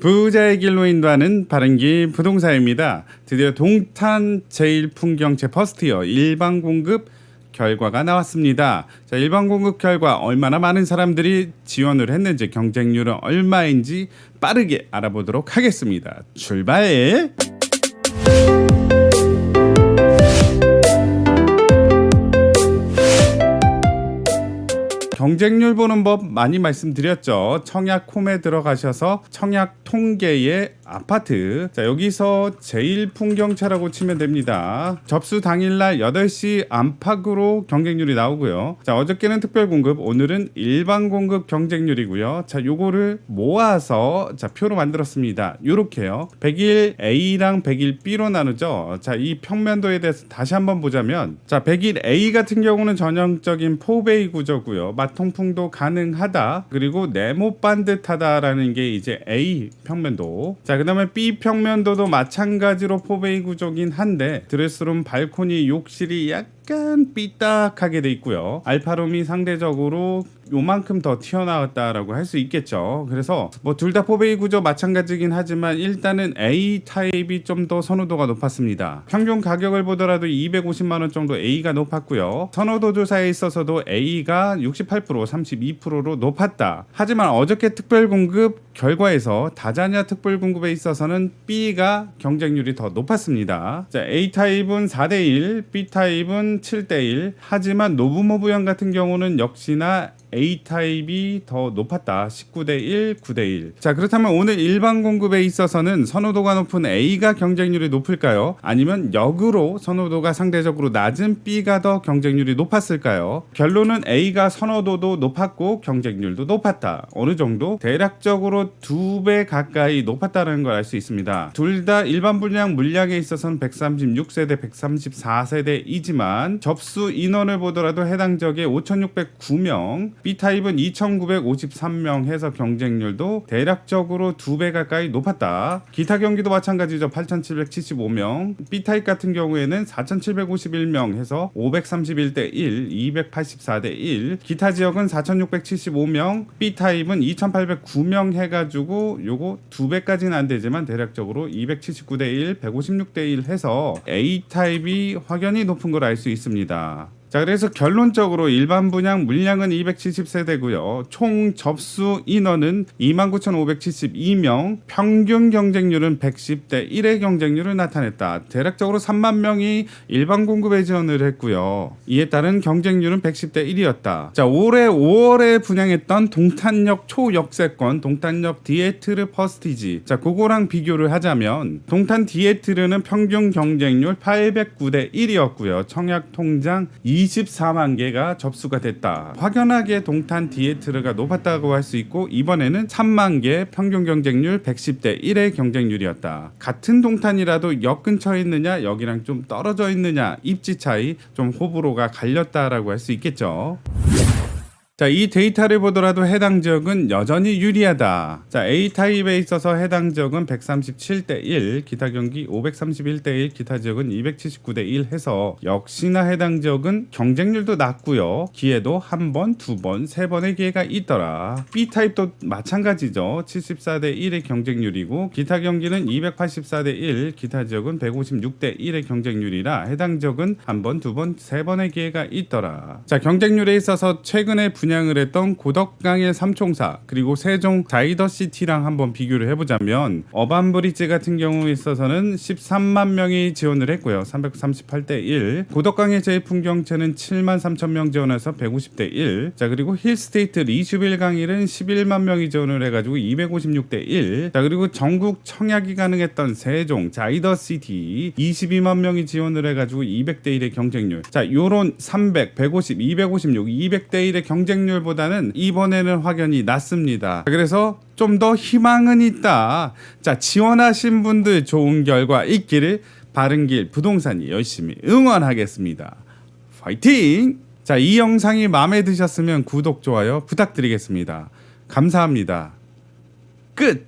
부자의 길로 인도하는 바른길 부동산입니다. 드디어 동탄 제1풍경채 퍼스트이어 일반 공급 결과가 나왔습니다. 자, 일반 공급 결과 얼마나 많은 사람들이 지원을 했는지 경쟁률은 얼마인지 빠르게 알아보도록 하겠습니다. 출발! 경쟁률 보는 법 많이 말씀드렸죠. 청약 홈에 들어가셔서 청약 통계의 아파트. 자, 여기서 제일 풍경차라고 치면 됩니다. 접수 당일날 8시 안팎으로 경쟁률이 나오고요. 자, 어저께는 특별 공급, 오늘은 일반 공급 경쟁률이고요. 자, 요거를 모아서 자, 표로 만들었습니다. 요렇게요. 100일 A랑 100일 B로 나누죠. 자, 이 평면도에 대해서 다시 한번 보자면 자, 100일 A 같은 경우는 전형적인 포베이 구조고요. 마통풍도 가능하다. 그리고 네모 반듯하다라는 게 이제 A 평면도. 자, 그다음에 B 평면도도 마찬가지로 포베이 구조긴 한데 드레스룸 발코니 욕실이 약 간 삐딱하게 돼 있고요. 알파룸이 상대적으로 요만큼 더 튀어나왔다라고 할 수 있겠죠. 그래서 뭐 둘 다 포베이 구조 마찬가지긴 하지만 일단은 A 타입이 좀 더 선호도가 높았습니다. 평균 가격을 보더라도 250만 원 정도 A가 높았고요. 선호도 조사에 있어서도 A가 68% 32%로 높았다. 하지만 어저께 특별 공급 결과에서 다자녀 특별 공급에 있어서는 B가 경쟁률이 더 높았습니다. 자, A 타입은 4대 1, B 타입은 7대 1. 하지만 노부모부형 같은 경우는 역시나 A 타입이 더 높았다. 19대 1, 9대 1. 자, 그렇다면 오늘 일반 공급에 있어서는 선호도가 높은 A가 경쟁률이 높을까요? 아니면 역으로 선호도가 상대적으로 낮은 B가 더 경쟁률이 높았을까요? 결론은 A가 선호도도 높았고 경쟁률도 높았다. 어느 정도? 대략적으로 두 배 가까이 높았다는 걸 알 수 있습니다. 둘 다 일반 분양 물량에 있어서는 136세대, 134세대이지만 접수 인원을 보더라도 해당 지역에 5,609명, B타입은 2,953명 해서 경쟁률도 대략적으로 두 배 가까이 높았다. 기타 경기도 마찬가지죠. 8,775명. B타입 같은 경우에는 4,751명 해서 531대 1, 284대 1. 기타 지역은 4,675명. B타입은 2,809명 해가지고 요거 두 배까지는 안 되지만 대략적으로 279대 1, 156대 1 해서 A 타입이 확연히 높은 걸 알 수 있습니다. 자, 그래서 결론적으로 일반 분양 물량은 270세대고요. 총 접수 인원은 29,572명, 평균 경쟁률은 110대 1의 경쟁률을 나타냈다. 대략적으로 3만 명이 일반 공급에 지원을 했고요. 이에 따른 경쟁률은 110대 1이었다. 자, 올해 5월에 분양했던 동탄역 초역세권, 동탄역 디에트르 퍼스티지. 자, 그거랑 비교를 하자면 동탄 디에트르는 평균 경쟁률 809대 1이었고요. 청약 통장 24만 개가 접수가 됐다. 확연하게 동탄 디에트르가 높았다고 할 수 있고 이번에는 3만 개 평균 경쟁률 110대 1의 경쟁률이었다. 같은 동탄이라도 역 근처에 있느냐 여기랑 좀 떨어져 있느냐 입지 차이 좀 호불호가 갈렸다라고 할 수 있겠죠. 자, 이 데이터를 보더라도 해당 지역은 여전히 유리하다. 자, A 타입에 있어서 해당 지역은 137대 1, 기타 경기 531대 1, 기타 지역은 279대 1 해서 역시나 해당 지역은 경쟁률도 낮고요. 기회도 한 번, 두 번, 세 번의 기회가 있더라. B 타입도 마찬가지죠. 74대 1의 경쟁률이고 기타 경기는 284대 1, 기타 지역은 156대 1의 경쟁률이라 해당 지역은 한 번, 두 번, 세 번의 기회가 있더라. 자, 경쟁률에 있어서 최근에 분 양을 했던 고덕강의 삼총사 그리고 세종 자이더시티랑 한번 비교를 해보자면 어반브리지 같은 경우에 있어서는 13만 명이 지원을 했고요. 338대 1. 고덕강의 제풍경채는 7만 3천 명 지원해서 150대 1. 자 그리고 힐스테이트 리슈빌 강일은 11만 명이 지원을 해가지고 256대 1. 자 그리고 전국 청약이 가능했던 세종 자이더시티 22만 명이 지원을 해가지고 200대 1의 경쟁률. 자 요런 300, 150, 256, 200대 1의 경쟁 경쟁률보다는 이번에는 확연히 낮습니다. 그래서 좀 더 희망은 있다. 자, 지원하신 분들 좋은 결과 있기를 바른 길 부동산이 열심히 응원하겠습니다. 파이팅! 자, 이 영상이 마음에 드셨으면 구독, 좋아요 부탁드리겠습니다. 감사합니다. 끝!